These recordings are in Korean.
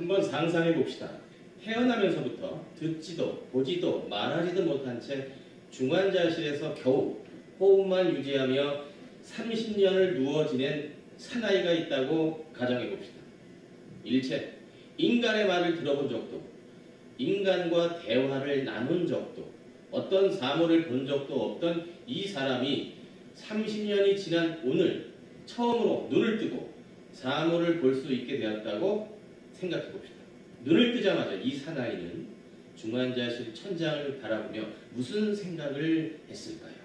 한번 상상해 봅시다. 태어나면서부터 듣지도 보지도 말하지도 못한 채 중환자실에서 겨우 호흡만 유지하며 30년을 누워 지낸 사나이가 있다고 가정해 봅시다. 일체 인간의 말을 들어본 적도 인간과 대화를 나눈 적도 어떤 사물을 본 적도 없던 이 사람이 30년이 지난 오늘 처음으로 눈을 뜨고 사물을 볼 수 있게 되었다고 생각해 봅시다. 눈을 뜨자마자 이 사나이는 중환자실 천장을 바라보며 무슨 생각을 했을까요?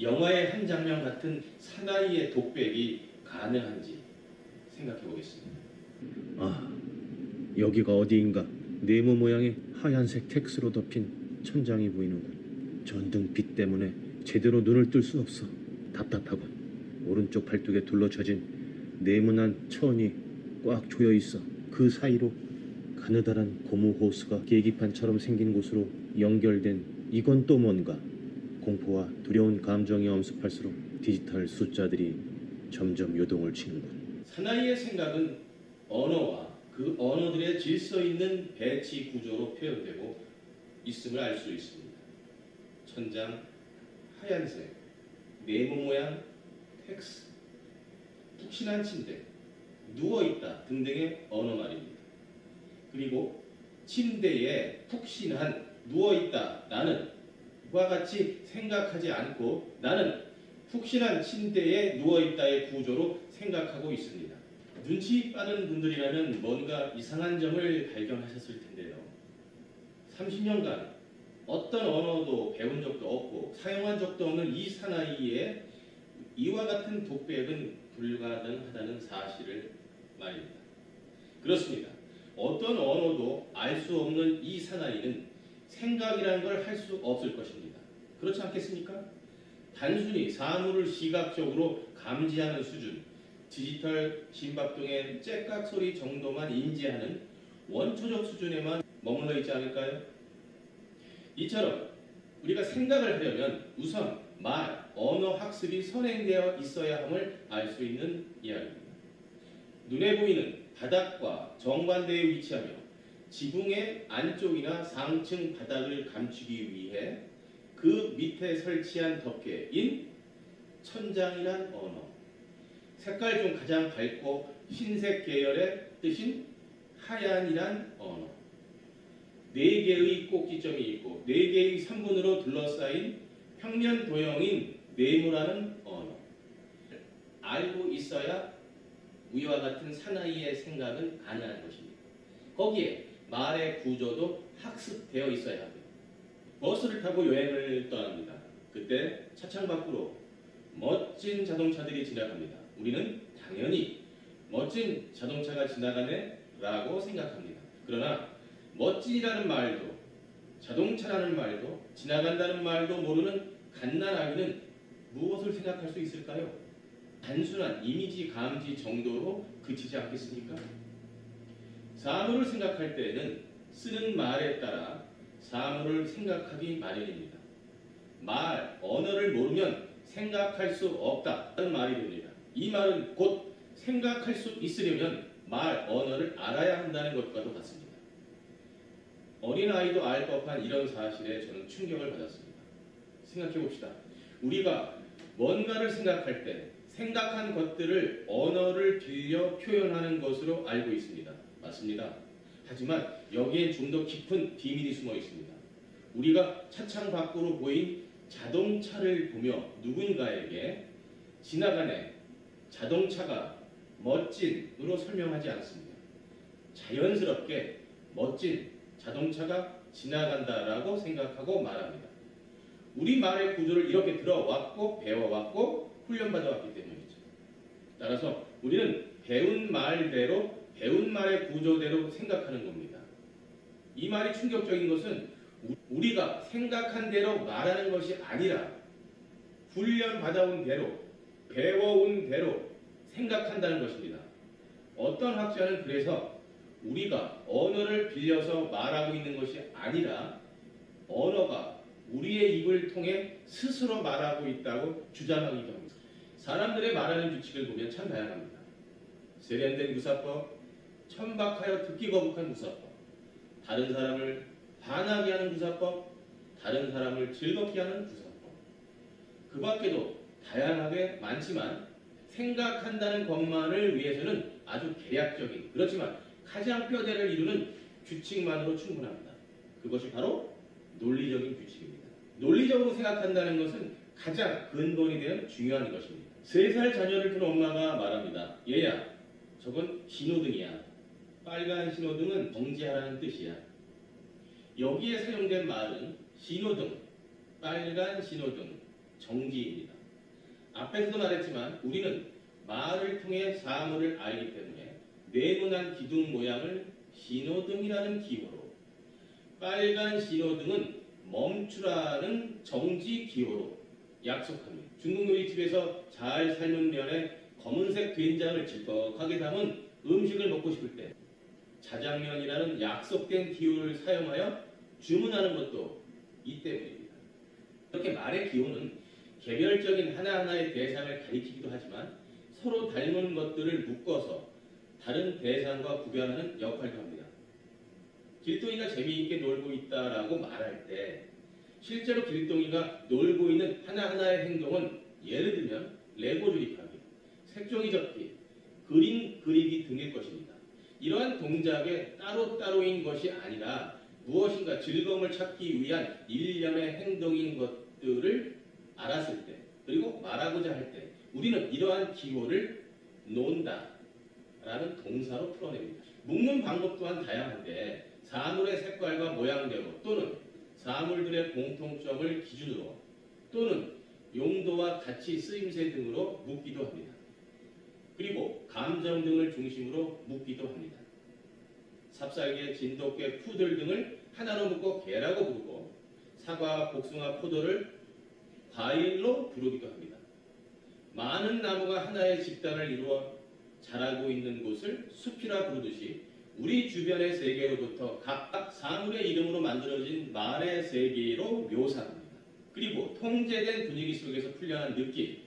영화의 한 장면 같은 사나이의 독백이 가능한지 생각해 보겠습니다. 아, 여기가 어디인가? 네모 모양의 하얀색 텍스로 덮인 천장이 보이는군. 전등빛 때문에 제대로 눈을 뜰 수 없어. 답답하군. 오른쪽 팔뚝에 둘러쳐진 네모난 천이 꽉 조여 있어. 그 사이로 가느다란 고무 호스가 계기판처럼 생긴 곳으로 연결된 이건 또 뭔가? 공포와 두려운 감정이 엄습할수록 디지털 숫자들이 점점 요동을 치는군. 사나이의 생각은 언어와 그 언어들의 질서 있는 배치 구조로 표현되고 있음을 알 수 있습니다. 천장, 하얀색, 네모 모양, 텍스, 푹신한 침대, 누워있다 등등의 언어 말입니다. 그리고 침대에 푹신한 누워있다 나는 과 같이 생각하지 않고 나는 푹신한 침대에 누워있다의 구조로 생각하고 있습니다. 눈치 빠른 분들이라면 뭔가 이상한 점을 발견하셨을 텐데요. 30년간 어떤 언어도 배운 적도 없고 사용한 적도 없는 이 사나이의 이와 같은 독백은 불가능하다는 사실을 말입니다. 그렇습니다. 어떤 언어도 알 수 없는 이 사나이는 생각이라는 걸 할 수 없을 것입니다. 그렇지 않겠습니까? 단순히 사물을 시각적으로 감지하는 수준, 디지털 심박동의 째깍 소리 정도만 인지하는 원초적 수준에만 머물러 있지 않을까요? 이처럼 우리가 생각을 하려면 우선 말, 언어 학습이 선행되어 있어야 함을 알 수 있는 이야기입니다. 눈에 보이는 바닥과 정반대에 위치하며 지붕의 안쪽이나 상층 바닥을 감추기 위해 그 밑에 설치한 덮개인 천장이란 언어. 색깔 중 가장 밝고 흰색 계열의 뜻인 하얀이란 언어. 네 개의 꼭지점이 있고 네 개의 산분으로 둘러싸인 평면 도형인 네모라는 언어. 알고 있어야 위와 같은 사나이의 생각은 가능한 것입니다. 거기에 말의 구조도 학습되어 있어야 합니다. 버스를 타고 여행을 떠납니다. 그때 차창 밖으로 멋진 자동차들이 지나갑니다. 우리는 당연히 멋진 자동차가 지나가네 라고 생각합니다. 그러나 멋진이라는 말도 자동차라는 말도 지나간다는 말도 모르는 갓난아기는 무엇을 생각할 수 있을까요? 단순한 이미지 감지 정도로 그치지 않겠습니까? 사물을 생각할 때에는 쓰는 말에 따라 사물을 생각하기 마련입니다. 말, 언어를 모르면 생각할 수 없다는 말이 됩니다. 이 말은 곧 생각할 수 있으려면 말, 언어를 알아야 한다는 것과도 같습니다. 어린아이도 알 법한 이런 사실에 저는 충격을 받았습니다. 생각해 봅시다. 우리가 뭔가를 생각할 때 생각한 것들을 언어를 빌려 표현하는 것으로 알고 있습니다. 맞습니다. 하지만 여기에 좀 더 깊은 비밀이 숨어 있습니다. 우리가 차창 밖으로 보인 자동차를 보며 누군가에게 지나가네 자동차가 멋진으로 설명하지 않습니다. 자연스럽게 멋진 자동차가 지나간다라고 생각하고 말합니다. 우리 말의 구조를 이렇게 들어왔고 배워왔고 훈련받아왔기 때문이죠. 따라서 우리는 배운 말대로 배운 말의 구조대로 생각하는 겁니다. 이 말이 충격적인 것은 우- 우리가 생각한 대로 말하는 것이 아니라 훈련받아온 대로 배워온 대로 생각한다는 것입니다. 어떤 학자는 그래서 우리가 언어를 빌려서 말하고 있는 것이 아니라 언어가 우리의 입을 통해 스스로 말하고 있다고 주장하기도 합니다. 사람들의 말하는 규칙을 보면 참 다양합니다. 세련된 유사법, 천박하여 듣기 거북한 구사법, 다른 사람을 반하게 하는 구사법, 다른 사람을 즐겁게 하는 구사법. 그 밖에도 다양하게 많지만 생각한다는 것만을 위해서는 아주 계략적인 그렇지만 가장 뼈대를 이루는 규칙만으로 충분합니다. 그것이 바로 논리적인 규칙입니다. 논리적으로 생각한다는 것은 가장 근본이 되는 중요한 것입니다. 세살 자녀를 둔 엄마가 말합니다. 얘야, 저건 신호등이야. 빨간 신호등은 정지하라는 뜻이야. 여기에 사용된 말은 신호등, 빨간 신호등, 정지입니다. 앞에서도 말했지만 우리는 말을 통해 사물을 알기 때문에 네모난 기둥 모양을 신호등이라는 기호로 빨간 신호등은 멈추라는 정지 기호로 약속합니다. 중국 요리집에서 잘 삶은 면에 검은색 된장을 질퍽하게 담은 음식을 먹고 싶을 때 자장면이라는 약속된 기호를 사용하여 주문하는 것도 이 때문입니다. 이렇게 말의 기호는 개별적인 하나하나의 대상을 가리키기도 하지만 서로 닮은 것들을 묶어서 다른 대상과 구별하는 역할도 합니다. 길동이가 재미있게 놀고 있다라고 말할 때 실제로 길동이가 놀고 있는 하나하나의 행동은 예를 들면 레고 조립하기, 색종이 접기, 그림 그리기 등일 것입니다. 이러한 동작에 따로따로인 것이 아니라 무엇인가 즐거움을 찾기 위한 일련의 행동인 것들을 알았을 때 그리고 말하고자 할 때 우리는 이러한 기호를 논다 라는 동사로 풀어냅니다. 묶는 방법 또한 다양한데 사물의 색깔과 모양대로 또는 사물들의 공통점을 기준으로 또는 용도와 가치 쓰임새 등으로 묶기도 합니다. 그리고 감정 등을 중심으로 묶기도 합니다. 삽살개, 진돗개, 푸들 등을 하나로 묶어 개라고 부르고 사과, 복숭아, 포도를 과일로 부르기도 합니다. 많은 나무가 하나의 집단을 이루어 자라고 있는 곳을 숲이라 부르듯이 우리 주변의 세계로부터 각각 사물의 이름으로 만들어진 말의 세계로 묘사합니다. 그리고 통제된 분위기 속에서 풀려난 느낌,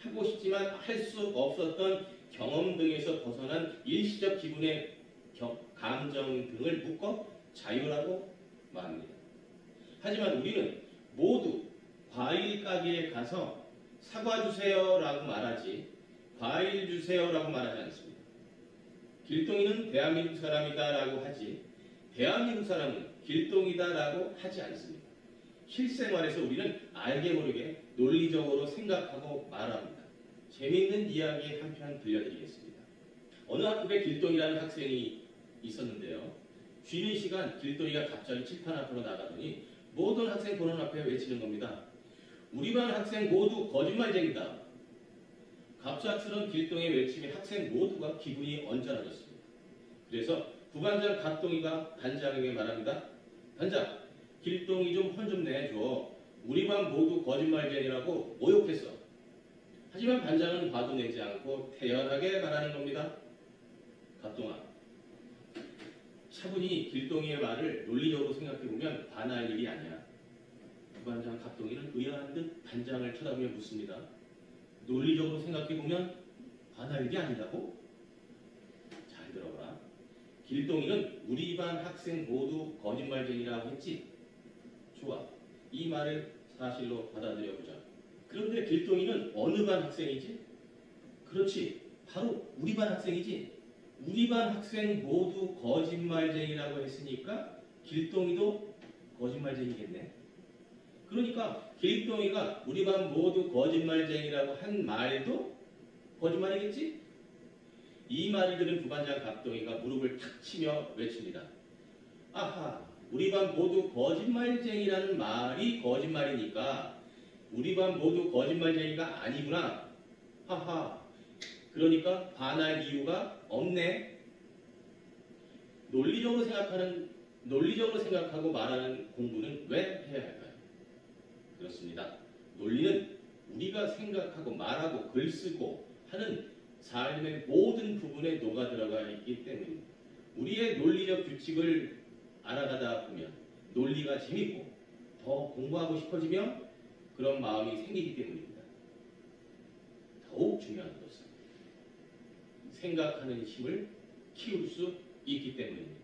하고 싶지만 할 수 없었던 경험 등에서 벗어난 일시적 기분의 겨- 감정 등을 묶어 자유라고 말합니다. 하지만 우리는 모두 과일 가게에 가서 사과 주세요라고 말하지 과일 주세요라고 말하지 않습니다. 길동이는 대한민국 사람이다라고 하지 대한민국 사람은 길동이다라고 하지 않습니다. 실생활에서 우리는 알게 모르게 논리적으로 생각하고 말합니다. 재미있는 이야기 한 편 들려드리겠습니다. 어느 학급에 길동이라는 학생이 있었는데요. 쉬는 시간 길동이가 갑자기 칠판 앞으로 나가더니 모든 학생 보는 앞에 외치는 겁니다. 우리 반 학생 모두 거짓말쟁이다. 갑작스런 길동의 외침에 학생 모두가 기분이 언짢아졌습니다. 그래서 부반장 갑동이가 반장에게 말합니다. 반장, 길동이 좀혼좀 내줘. 우리 반 모두 거짓말쟁이라고 모욕했어. 하지만 반장은 화도 내지 않고 태연하게 말하는 겁니다. 갑동아, 차분히 길동이의 말을 논리적으로 생각해보면 반할 일이 아니야. 부반장 갑동이는 의아한 듯 반장을 쳐다보며 묻습니다. 논리적으로 생각해보면 반할 일이 아니라고? 잘 들어봐. 길동이는 우리 반 학생 모두 거짓말쟁이라고 했지? 좋아. 이 말을 사실로 받아들여보자. 그런데 길동이는 어느 반 학생이지? 그렇지. 바로 우리 반 학생이지. 우리 반 학생 모두 거짓말쟁이라고 했으니까 길동이도 거짓말쟁이겠네. 그러니까 길동이가 우리 반 모두 거짓말쟁이라고 한 말도 거짓말이겠지? 이 말을 들은 부반장 갑동이가 무릎을 탁 치며 외칩니다. 아하, 우리 반 모두 거짓말쟁이라는 말이 거짓말이니까 우리 반 모두 거짓말쟁이가 아니구나. 하하. 그러니까 반할 이유가 없네. 논리적으로 생각하는 논리적으로 생각하고 말하는 공부는 왜 해야 할까요? 그렇습니다. 논리는 우리가 생각하고 말하고 글 쓰고 하는 삶의 모든 부분에 녹아 들어가 있기 때문입니다. 우리의 논리적 규칙을 알아가다 보면 논리가 재밌고 더 공부하고 싶어지며 그런 마음이 생기기 때문입니다. 더욱 중요한 것은 생각하는 힘을 키울 수 있기 때문입니다.